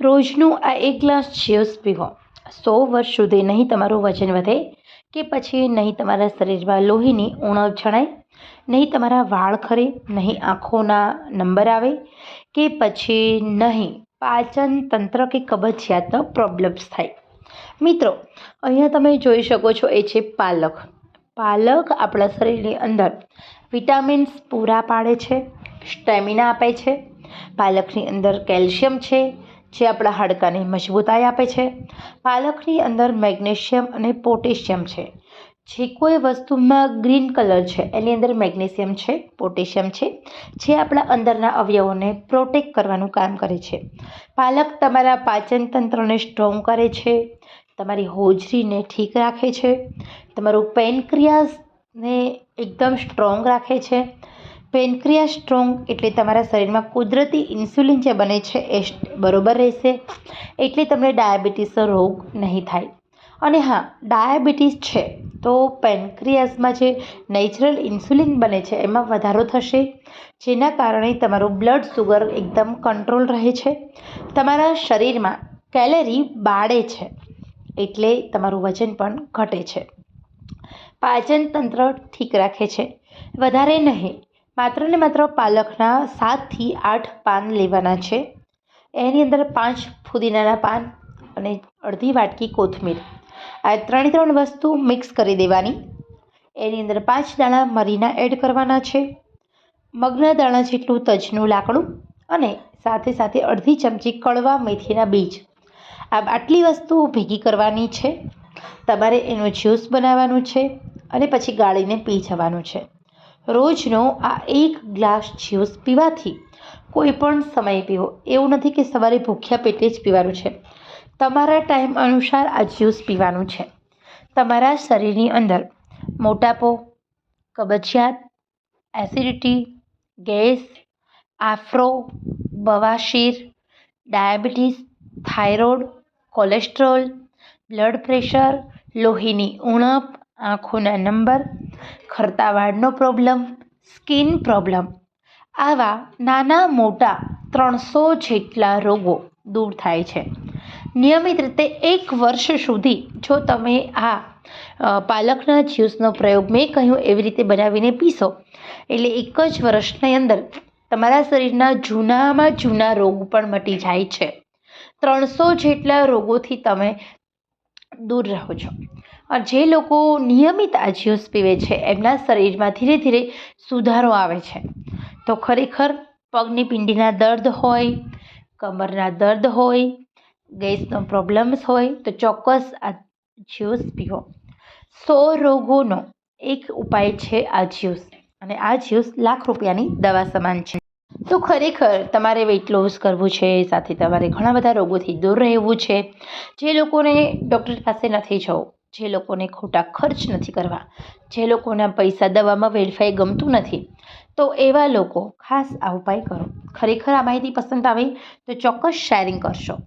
રોજનું આ એક ગ્લાસ જ્યુસ પીવો. સો વર્ષ સુધી નહીં તમારું વજન વધે કે પછી નહીં તમારા શરીરમાં લોહીની ઉણપ જણાય નહીં તમારા વાળ ખરે, નહીં આંખોના નંબર આવે કે પછી નહીં પાચન તંત્ર કે કબજિયાતનો પ્રોબ્લેમ્સ થાય. મિત્રો, અહીંયા તમે જોઈ શકો છો એ છે પાલક. પાલક આપણા શરીરની અંદર વિટામિન્સ પૂરા પાડે છે, સ્ટેમિના આપે છે, પાલકની અંદર કેલ્શિયમ છે જે આપણા હાડકાને મજબૂતાઈ આપે છે. પાલકની અંદર મેગ્નેશિયમ અને પોટેશિયમ છે. જે કોઈ વસ્તુમાં ગ્રીન કલર છે, એની અંદર મેગ્નેશિયમ છે, પોટેશિયમ છે, જે આપણા અંદરના અવયવોને પ્રોટેક્ટ કરવાનું કામ કરે છે. પાલક તમારા પાચન તંત્રને સ્ટ્રોંગ કરે છે, તમારી હોજરીને ઠીક રાખે છે, તમારું પેનક્રિયાસને એકદમ સ્ટ્રોંગ રાખે છે પેનક્રિયા સ્ટ્રોંગ એટલે તમારા શરીરમાં કુદરતી ઇન્સ્યુલિન જે બને છે એ બરોબર રહેશે. એટલે તમને ડાયાબિટીસનો રોગ નહીં થાય. અને હા, ડાયાબિટીસ છે, તો પેનક્રિયાસમાં જે નેચરલ ઇન્સ્યુલિન બને છે એમાં વધારો થશે, જેના કારણે તમારું બ્લડ સુગર એકદમ કંટ્રોલ રહે છે. તમારા શરીરમાં કેલેરી બાળે છે, એટલે તમારું વજન પણ ઘટે છે. પાચન તંત્ર ઠીક રાખે છે. વધારે નહીં માત્ર ને માત્ર પાલકના સાતથી આઠ પાન લેવાના છે. એની અંદર પાંચ ફુદીનાના પાન અને અડધી વાટકી કોથમીર. આ ત્રણે ત્રણ વસ્તુ મિક્સ કરી દેવાની. એની અંદર પાંચ દાણા મરીના એડ કરવાના છે. મગના દાણા જેટલું તજનું લાકડું અને સાથે સાથે અડધી ચમચી કડવા મેથીના બીજ. આ આટલી વસ્તુઓ ભેગી કરવાની છે. તમારે એનું જ્યુસ બનાવવાનું છે અને પછી ગાળીને પી જવાનું છે. રોજનો આ એક ગ્લાસ જ્યુસ પીવાથી કોઈ પણ સમયે પીવો. એવું નથી કે સવારે ભૂખ્યા પેટે જ પીવાનું છે. તમારા ટાઈમ અનુસાર આ જ્યુસ પીવાનું છે. તમારા શરીરની અંદર મોટાપો, કબજિયાત, એસિડિટી, ગેસ, આફ્રો બવાશીર diabetes, thyroid, cholesterol, blood pressure, લોહીની ઉણપ, આંખોના નંબર ખરતા વાળનો પ્રોબ્લેમ સ્કિન પ્રોબ્લેમ આવા નાના મોટા ત્રણસો જેટલા રોગો દૂર થાય છે. નિયમિત રીતે એક વર્ષ સુધી જો તમે આ પાલકના જ્યુસનો પ્રયોગ મેં કહ્યું એવી રીતે બનાવીને પીશો, એટલે એક જ વર્ષની અંદર તમારા શરીરના જૂનામાં જૂના રોગ પણ મટી જાય છે. ત્રણસો જેટલા રોગોથી તમે દૂર રહો છો. જે લોકો નિયમિત આ જ્યુસ પીવે છે, એમના શરીરમાં ધીરે ધીરે સુધારો આવે છે. તો ખરેખર પગની પિંડીના દર્દ હોય, કમરના દર્દ હોય, ગેસનો પ્રોબ્લેમ્સ હોય, તો ચોક્કસ આ જ્યુસ પીવો. સો રોગોનો એક ઉપાય છે આ જ્યુસ અને આ જ્યુસ લાખ રૂપિયાની દવા સમાન છે. તો ખરેખર તમારે વેઇટ લોસ કરવું છે, સાથે તમારે ઘણા બધા રોગોથી દૂર રહેવું છે. જે લોકોને ડૉક્ટર પાસે નથી જવું, જે લોકોને ખોટા ખર્ચ નથી કરવા, જે લોકોના પૈસા દવામાં વેડફાઈ ગમતું નથી, તો એવા લોકો ખાસ આ ઉપાય કરો. ખરેખર આ માહિતી પસંદ આવે તો ચોક્કસ શેરિંગ કરશો.